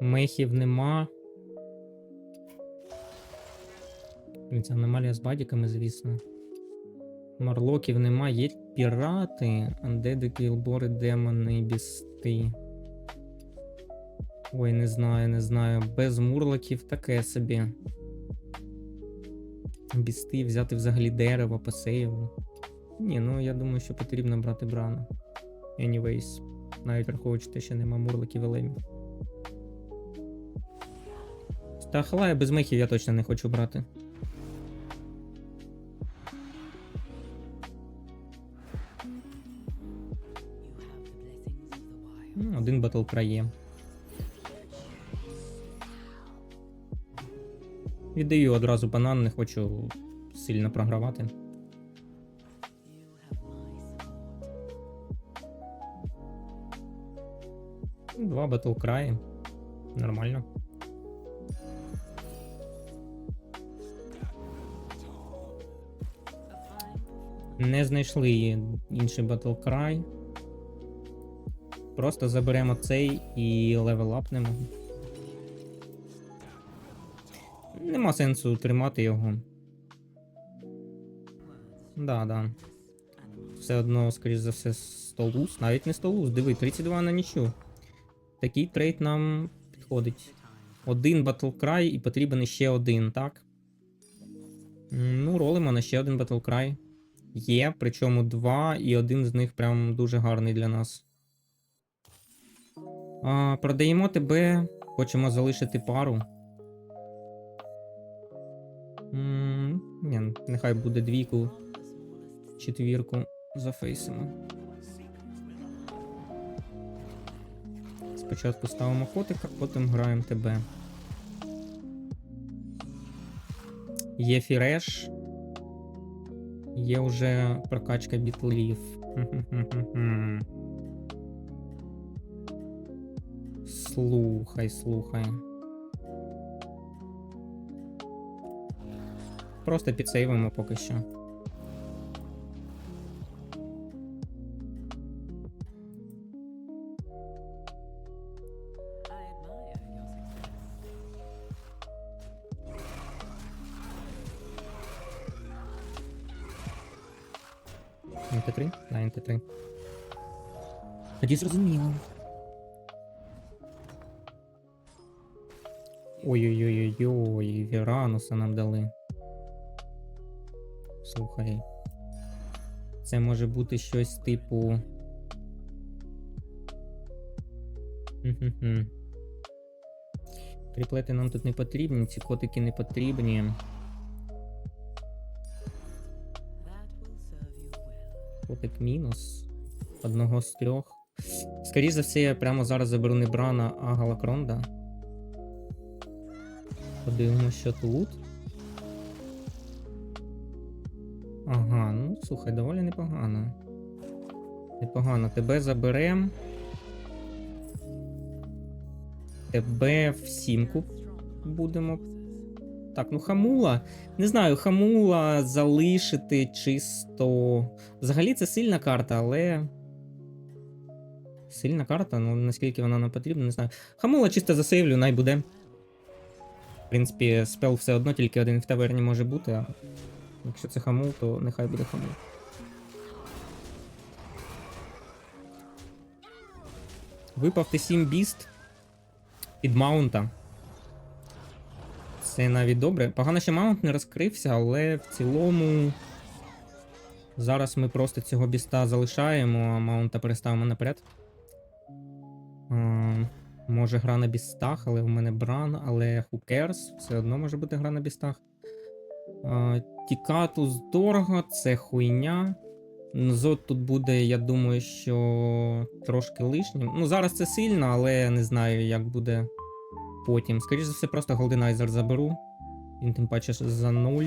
Мехів нема. Це аномалія з бадіками, звісно. Марлоків нема, є пірати, андеди, кілбори, демони, бісти. Ой, не знаю, не знаю. Без мурлоків таке собі. Бісти, взяти взагалі дерево по сейву. Ні, ну я думаю, що потрібно брати Брана. Anyways. Навіть враховуючи те, що нема мурлоків і лемів. Та халая без мехів я точно не хочу брати. Ну, Один батл є. Віддаю одразу банан, не хочу сильно програвати. Два батл краї. Нормально. Не знайшли інший край. Просто заберемо цей і левелапнемо. Нема сенсу тримати його. Да, да. Все одно, скоріш за все, столус. Навіть не столус. Диви, 32 на нічу. Такий трейд нам підходить. Один батлкрай і потрібен ще один, так? Ну, ролимо на ще один батлкрай. Є, причому два, і один з них прям дуже гарний для нас. А, продаємо тебе, хочемо залишити пару. М, Ні, нехай буде двійку, четвірку зафейсимо. Спочатку ставимо котика, потім граємо тебе. Є фіреш. Є вже прокачка бітлів. Слухай, слухай. Просто підсейвимо поки що. Тоді зрозуміло. Ой-ой-ой-ой-ой, Вірануса нам дали. Слухай. Це може бути щось типу. Хм-хм-хм. Триплети нам тут не потрібні, ці котики не потрібні. Котик мінус. Одного з трьох. Скоріше за все, я прямо зараз заберу не Брана, а Галакронда. Подивимося, що тут. Ага, ну слухай, доволі непогано. Непогано. Тебе заберем. Тебе в сімку будемо. Так, ну хамула. Не знаю, хамула залишити чисто. Взагалі це сильна карта, але. Сильна карта, ну наскільки вона нам потрібна, не знаю. Хамула чисто засейвлю, най буде. В принципі, спел все одно тільки один в таверні може бути, а якщо це хамул, то нехай буде хамул. Випав Т7 біст під маунта. Це навіть добре. Погано, що маунт не розкрився, але в цілому. Зараз ми просто цього біста залишаємо, а маунта переставимо наперед. А, може гра на бістах, але в мене бран, але who cares, все одно може бути гра на бістах. А, Тікатус дорого, це хуйня. Зод тут буде, я думаю, що трошки лишнім. Ну, зараз це сильно, але не знаю, як буде потім. Скоріше за все, просто голденайзер заберу. Він тим паче за 0.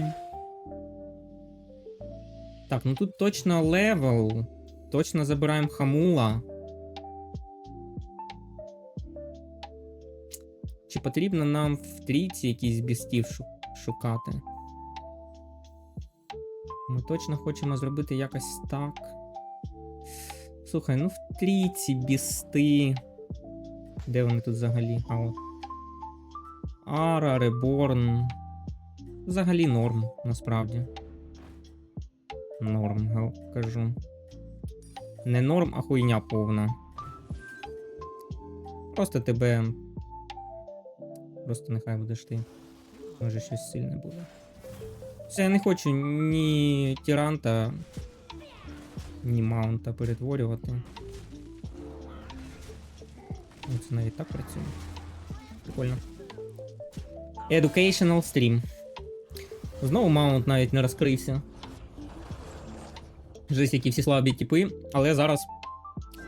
Так, ну тут точно левел. Точно забираємо хамула. Чи потрібно нам в трійці якісь бістів шукати? Ми точно хочемо зробити якось так. Слухай, ну в трійці бісти. Де вони тут взагалі? А от. Ара, Реборн. Взагалі норм, насправді. Норм, кажу. Не норм, а хуйня повна. Просто тебе. Просто нехай будеш ти. Може щось сильне буде. Все, я не хочу ні Тіранта, ні Маунта перетворювати. Ну, Це навіть так працює. Прикольно. Educational Stream. Знову маунт навіть не розкрився. Жесть, які всі слабі типи, але зараз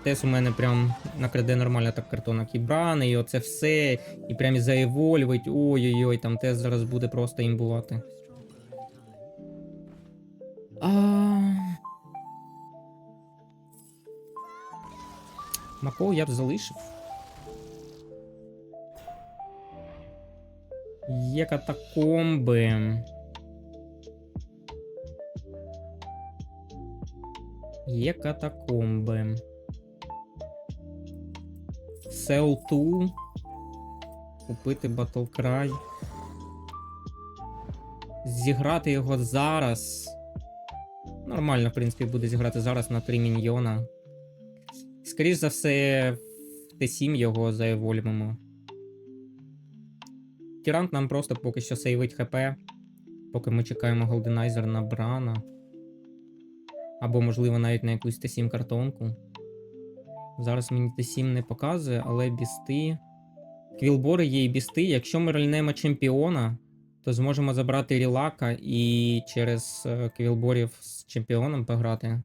Тес у мене прям накраде нормально так картонок і брани, і оце все, і прям і заеволювить. Ой-ой-ой, там Тес зараз буде просто імбувати. А... Макоу я б залишив. Є катакомби. Є катакомби. Sell 2. Купити Battle Cry. Зіграти його зараз. Нормально, в принципі, буде зіграти зараз на 3 міньйона. Скоріш за все, в Т7 його заеволюємо. Тірант нам просто поки що сейвить ХП. Поки ми чекаємо Голденайзер на Брана. Або, можливо, навіть на якусь Т7 картонку. Зараз мені Т7 не показує, але бісти. Квілбори є і бісти. Якщо ми рольнемо чемпіона, то зможемо забрати рілака і через е, квілборів з чемпіоном пограти.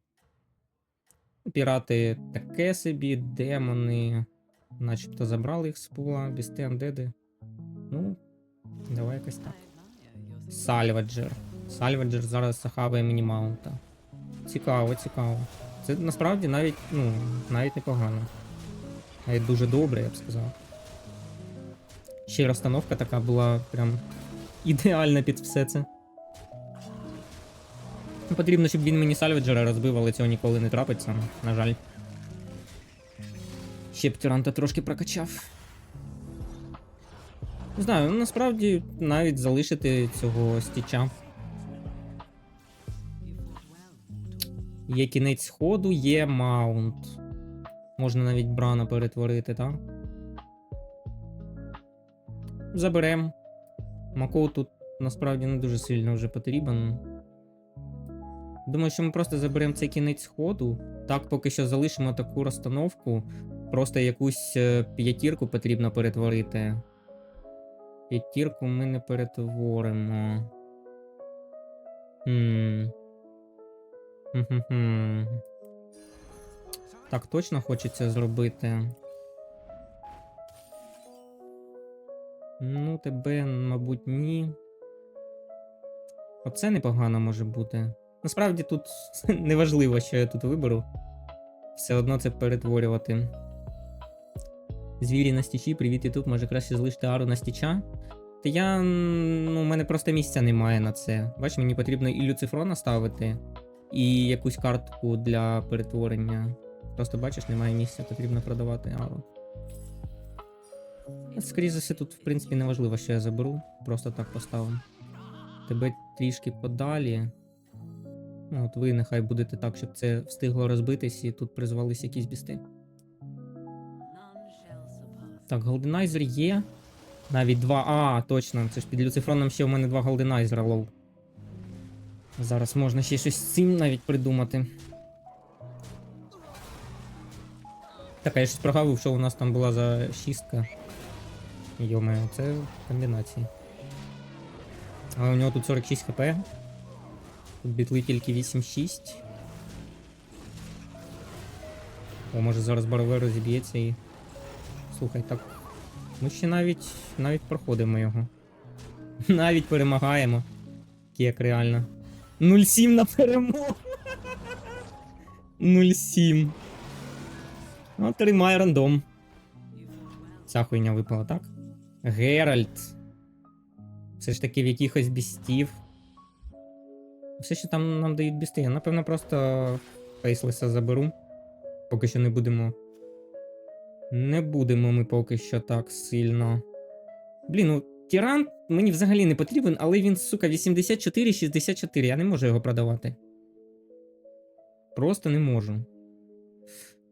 Пірати таке собі, демони. Начебто забрали їх з пула, бісти андеди. Ну, давай якось так. Сальваджер. Сальваджер зараз захаває мінімаунта. Цікаво, цікаво. Це насправді навіть, ну, навіть непогано. Навіть дуже добре, я б сказав. Ще й розстановка така була прям ідеальна під все це. Ну, Потрібно, щоб він мені Сальваджера розбив, але цього ніколи не трапиться, на жаль. Ще б Тюранта трошки прокачав. Не знаю, насправді навіть залишити цього стіча. Є кінець ходу, є маунт. Можна навіть брана перетворити, так? Заберем. Мако тут насправді не дуже сильно вже потрібен. Думаю, що ми просто заберемо цей кінець ходу. Так, поки що залишимо таку розстановку. Просто якусь е, п'ятірку потрібно перетворити. П'ятірку ми не перетворимо. Хм. Так, точно хочеться зробити. Ну, тебе, мабуть, ні. Оце непогано може бути. Насправді тут неважливо, що я тут виберу. Все одно це перетворювати. Звірі на стічі, привіт, Ютуб, може краще залишити ару на стіча. Та я. Ну, у мене просто місця немає на це. Бач, мені потрібно і люцифрона ставити, і якусь картку для перетворення. Просто бачиш, немає місця, потрібно продавати ару. Скоріше за все, тут, в принципі, не важливо, що я заберу. Просто так поставимо. Тебе трішки подалі. Ну, от ви нехай будете так, щоб це встигло розбитись і тут призвались якісь бісти. Так, голденайзер є. Навіть два. А, точно, це ж під люцифроном ще в мене два голденайзера, лол. Зараз можна ще щось з цим навіть придумати. Так, а я щось прогавив, що у нас там була за шістка. Йоме, це комбінації. Але у нього тут 46 хп. Тут бітли тільки 8-6. О, може зараз барове розіб'ється і. Слухай, так. Ми ще навіть навіть проходимо його. Навіть перемагаємо. Кек, реально. 0-7 на перемогу. 0-7. Ну, тримай рандом. Ця хуйня випала, так? Геральт. Все ж таки в якихось бістів. Все, що там нам дають бісти. Я, напевно, просто фейслеса заберу. Поки що не будемо. Не будемо ми поки що так сильно. Блін, ну Тіран мені взагалі не потрібен, але він, сука, 84-64. Я не можу його продавати. Просто не можу.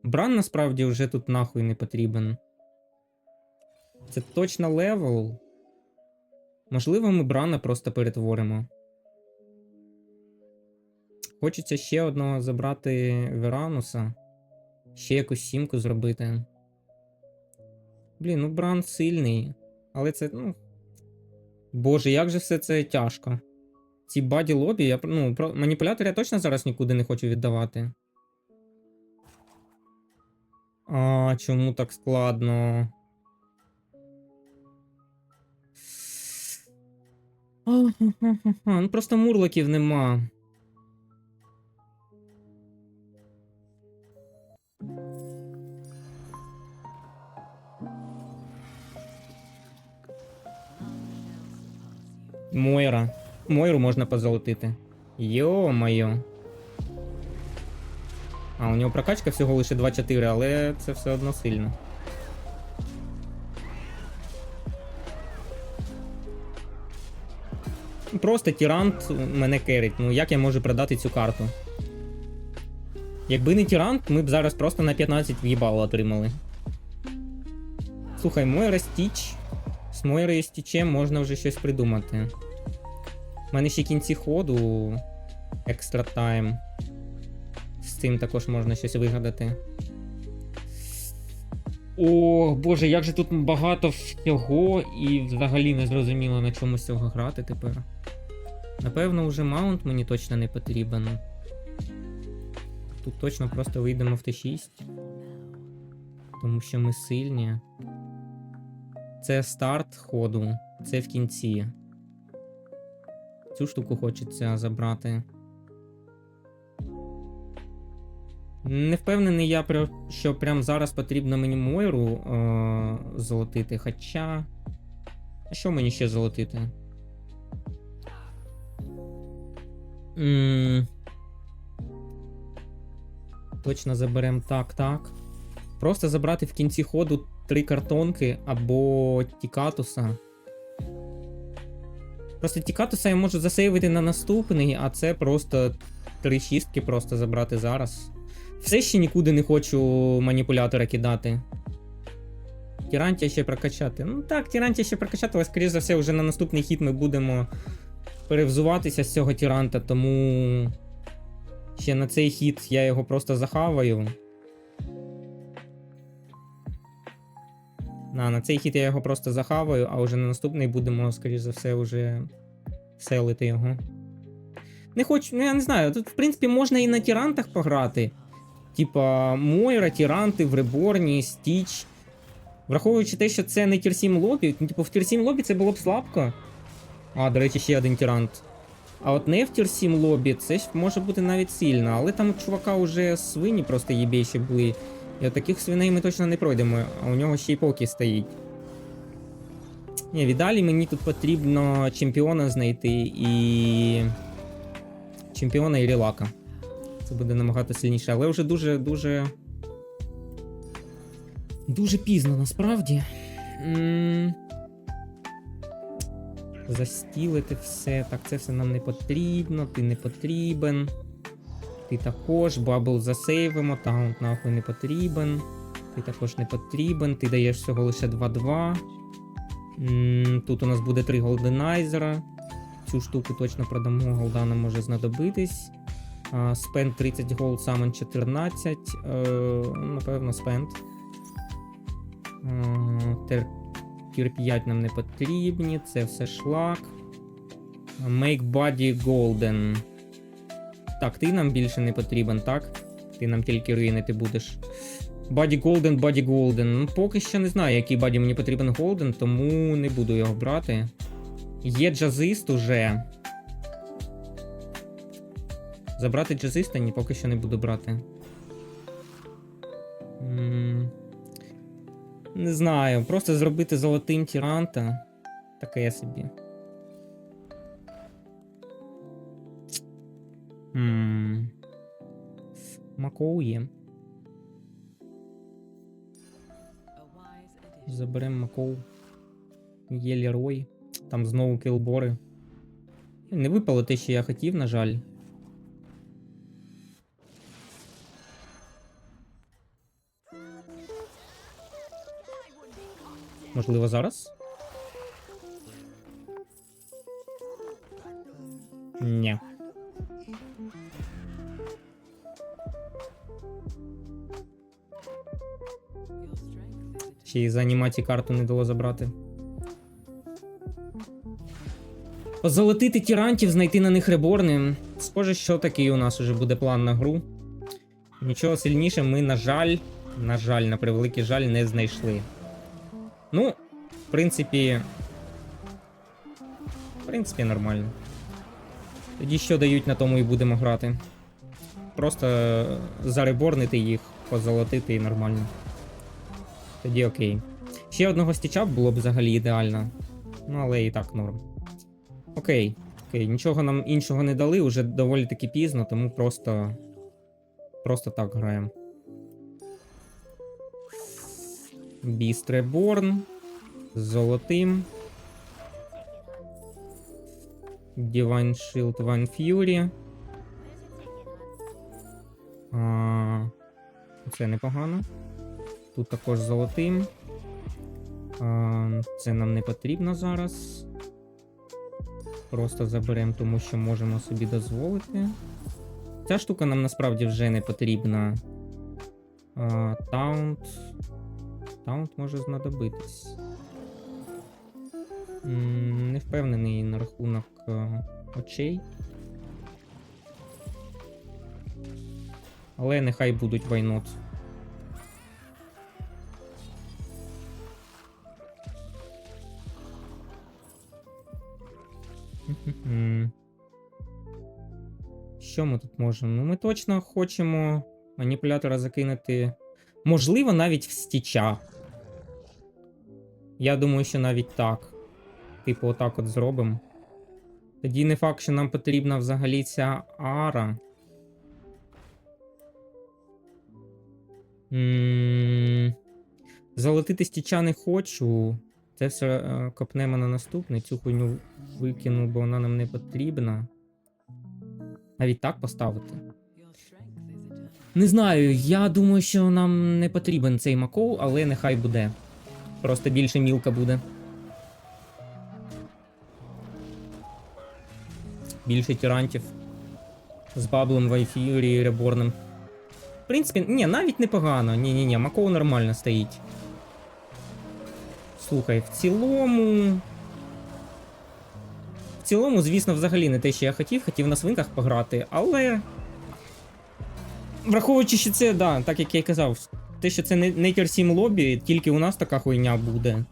Бран насправді вже тут нахуй не потрібен. Це точно левел. Можливо, ми Брана просто перетворимо. Хочеться ще одного забрати Верануса. Ще якусь сімку зробити. Блін, ну Бран сильний. Але це, ну. Боже, як же все це тяжко. Ці баді лобі, я ну, про маніпулятор я точно зараз нікуди не хочу віддавати. А, чому так складно? Ну просто мурлоків нема. Мойра. Мойру можна позолотити. Йо-моє. А, у нього прокачка всього лише 2-4, але це все одно сильно. Просто тірант мене керить. Ну як я можу продати цю карту? Якби не тірант, ми б зараз просто на 15 в'їбало отримали. Слухай, Мойра Стіч. З Мойрою Стічем можна вже щось придумати. У мене ще кінці ходу. Екстра тайм. З цим також можна щось вигадати. О, боже, як же тут багато всього, і взагалі не зрозуміло на чому з цього грати тепер. Напевно, вже маунт мені точно не потрібен. Тут точно просто вийдемо в Т6. Тому що ми сильні. Це старт ходу, це в кінці. Цю штуку хочеться забрати. Не впевнений я, що прямо зараз потрібно мені Мойру е- золотити. Хоча. А що мені ще золотити? м Точно заберемо так, так. Просто забрати в кінці ходу три картонки або Тікатуса. Просто Тікатуса я можу засейвити на наступний, а це просто три шістки просто забрати зараз. Все ще нікуди не хочу маніпулятора кидати. Тірантія ще прокачати. Ну так, Тірантія ще прокачати, але скоріш за все, вже на наступний хід ми будемо перевзуватися з цього тіранта, тому ще на цей хід я його просто захаваю. На, на цей хід я його просто захаваю, а вже на наступний будемо, скоріш за все, вже селити його. Не хочу, ну я не знаю. Тут, в принципі, можна і на тірантах пограти. Типа Мойра, Тіранти в Реборні, Стіч. Враховуючи те, що це не Тір 7 лобі, ну, типу в Тір 7 лобі це було б слабко. А, до речі, ще один тірант. А от не в Тір 7 лобі, це може бути навіть сильно, але там у чувака вже свині просто єбейші були. І от таких свиней ми точно не пройдемо, а у нього ще й поки стоїть. Ні, віддалі мені тут потрібно чемпіона знайти і. Чемпіона і релака. Це буде набагато сильніше, але вже дуже, дуже. Пізно насправді. М, Застілити все. Так, це все нам не потрібно, ти не потрібен. Ти також, бабл засейвимо, таунт нахуй не потрібен. Ти також не потрібен, ти даєш всього лише 2-2. Тут у нас буде 3 голденайзера. Цю штуку точно продамо, голда нам може знадобитись. Спенд 30 голд, самон 14. Е, напевно, спенд. Тер Тір 5 нам не потрібні, це все шлак. Make body golden. Так, ти нам більше не потрібен, так? Ти нам тільки руїнити будеш. Body Golden, Body Golden. Ну, поки що не знаю, який баді мені потрібен Golden, тому не буду його брати. Є джазист уже. Забрати джазиста ні, поки що не буду брати. Не знаю, просто зробити золотим тіранта. Таке собі. М. Макоу є. Заберемо Макоу. Є Лерой. Там знову кілбори. Не випало те, що я хотів, на жаль. Можливо, зараз? Ні. Й за анімації карту не дало забрати. Озолотити тірантів, знайти на них реборни. Схоже, що такий у нас уже буде план на гру. Нічого сильніше ми, на жаль, на жаль, на превеликий жаль, не знайшли. Ну, в принципі. В принципі, нормально. Тоді що дають, на тому і будемо грати. Просто зареборнити їх, позолотити і нормально. Тоді окей. Ще одного стіча було б взагалі ідеально. Ну, але і так норм. Окей. Окей, нічого нам іншого не дали, уже доволі таки пізно, тому просто. Просто так граємо. Біст Реборн. З золотим. Divine Shield Divine Fury. Це непогано. Тут також золотим. Це нам не потрібно зараз. Просто заберемо, тому що можемо собі дозволити. Ця штука нам насправді вже не потрібна. Таунт. Таунт може знадобитись. Не впевнений на рахунок е, очей. Але нехай будуть вайнот. Що ми тут можемо? Ну, ми точно хочемо маніпулятора закинути. Можливо, навіть в стіча. Я думаю, що навіть так. Типу, отак от зробимо. Тоді не факт, що нам потрібна взагалі ця ара. М, Золотити стіча не хочу. Це все е, копнемо на наступний. Цю хуйню викину, бо вона нам не потрібна. Навіть так поставити. Не знаю, я думаю, що нам не потрібен цей макоу, але нехай буде. Просто більше мілка буде. Більше тірантів. З баблом, вайфірі і реборном. В принципі, ні, навіть непогано. Ні-ні-ні, Макоу нормально стоїть. Слухай, в цілому. В цілому, звісно, взагалі не те, що я хотів, хотів на свинках пограти, але. Враховуючи, що це, да, так як я й казав, те, що це Nature 7 лобі, тільки у нас така хуйня буде.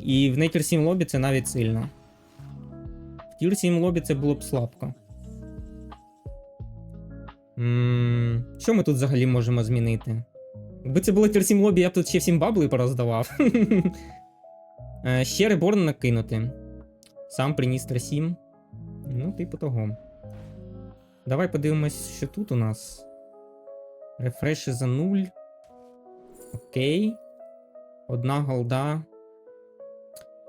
І в Nature 7 лобі це навіть сильно. В Tier 7 лобі це було б слабко. Що ми тут взагалі можемо змінити? Якби це було Tier 7 лобі, я б тут ще всім бабли пороздавав. Е, Ще реборн накинути. Сам приніс Tier 7. Ну, типу того. Давай подивимось, що тут у нас. Рефреші за 0. Окей. Одна голда.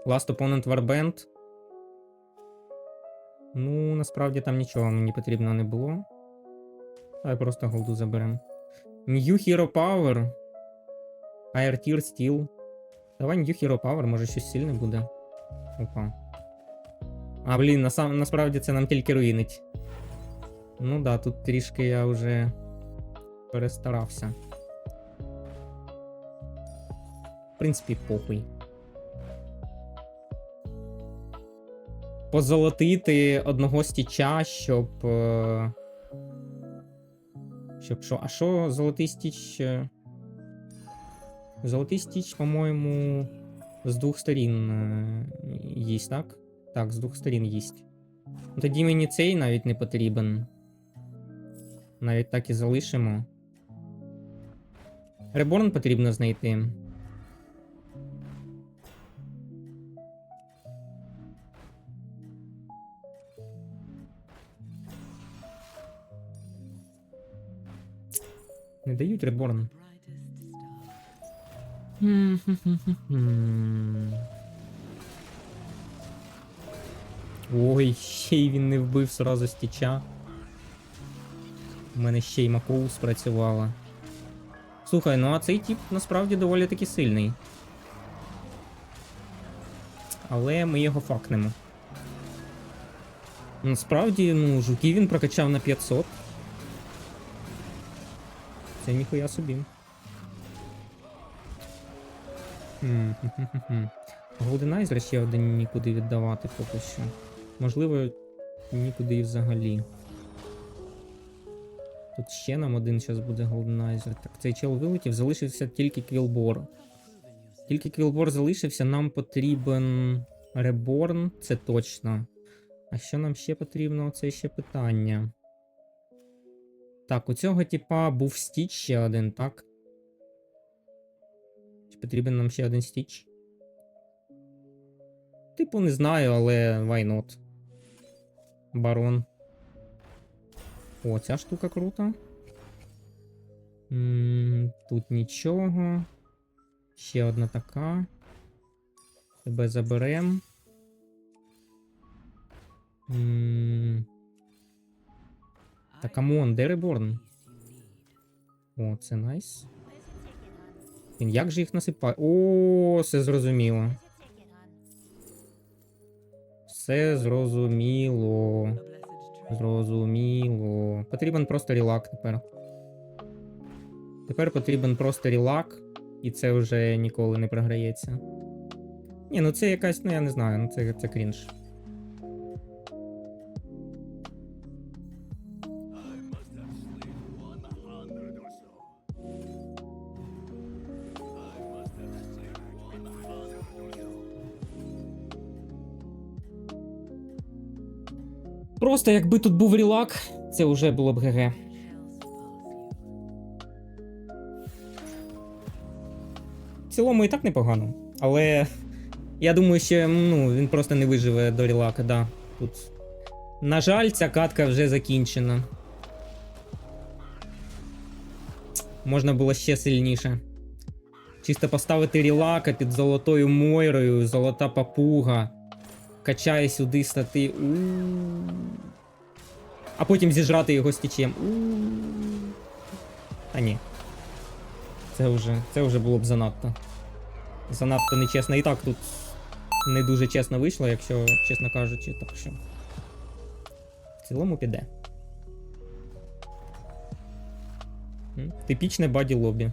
Last Opponent Warband. Ну, насправді там нічого мені потрібно не було. Давай просто голду заберемо. New Hero Power. Higher Tier Steel. Давай New Hero Power, може щось сильне буде. Опа. А, блін, насам, насправді це нам тільки руїнить. Ну да, тут трішки я вже перестарався. В принципі, похуй. Позолотити одного стіча, щоб. е, Щоб що? А що золотий стіч? Золотий стіч, по-моєму, з двох сторін е, їсть, так? Так, з двох сторін їсть. Тоді мені цей навіть не потрібен. Навіть так і залишимо. Реборн потрібно знайти. Не дають реборн. Ой, ще й він не вбив сразу стіча. У мене ще й Макоу спрацювала. Слухай, ну а цей тип насправді доволі таки сильний. Але ми його факнемо. Насправді, ну, жуків він прокачав на 500. Це ніхуя собі. Голденайзер ще один нікуди віддавати поки що. Можливо, нікуди і взагалі. Тут ще нам один зараз буде голденайзер. Так, цей чел вилетів, залишився тільки Квілбор. Тільки Квілбор залишився, нам потрібен Реборн, це точно. А що нам ще потрібно? Це ще питання. Так, у цього типа був стіч ще один, так? Потрібен нам ще один стіч? Типу, не знаю, але why not? Барон. О, ця штука крута. Тут нічого. Ще одна така. Тебе заберем. М, Та камон, де Реборн? О, це найс. Він як же їх насипає? О, все зрозуміло. Все зрозуміло. Зрозуміло. Потрібен просто релак тепер. Тепер потрібен просто релак, і це вже ніколи не програється. Ні, ну це якась, ну я не знаю, ну це, це крінж. Просто якби тут був релак, це вже було б ГГ. В цілому і так непогано. Але я думаю, що ну, він просто не виживе до релака, да. Тут. На жаль, ця катка вже закінчена. Можна було ще сильніше. Чисто поставити релака під золотою мойрою, золота папуга. Качає сюди стати. А потім зіжрати його стічем. у А ні. Це вже, це вже було б занадто. Занадто нечесно. І так тут не дуже чесно вийшло, якщо чесно кажучи, так що. В цілому піде. Типічне баді лобі.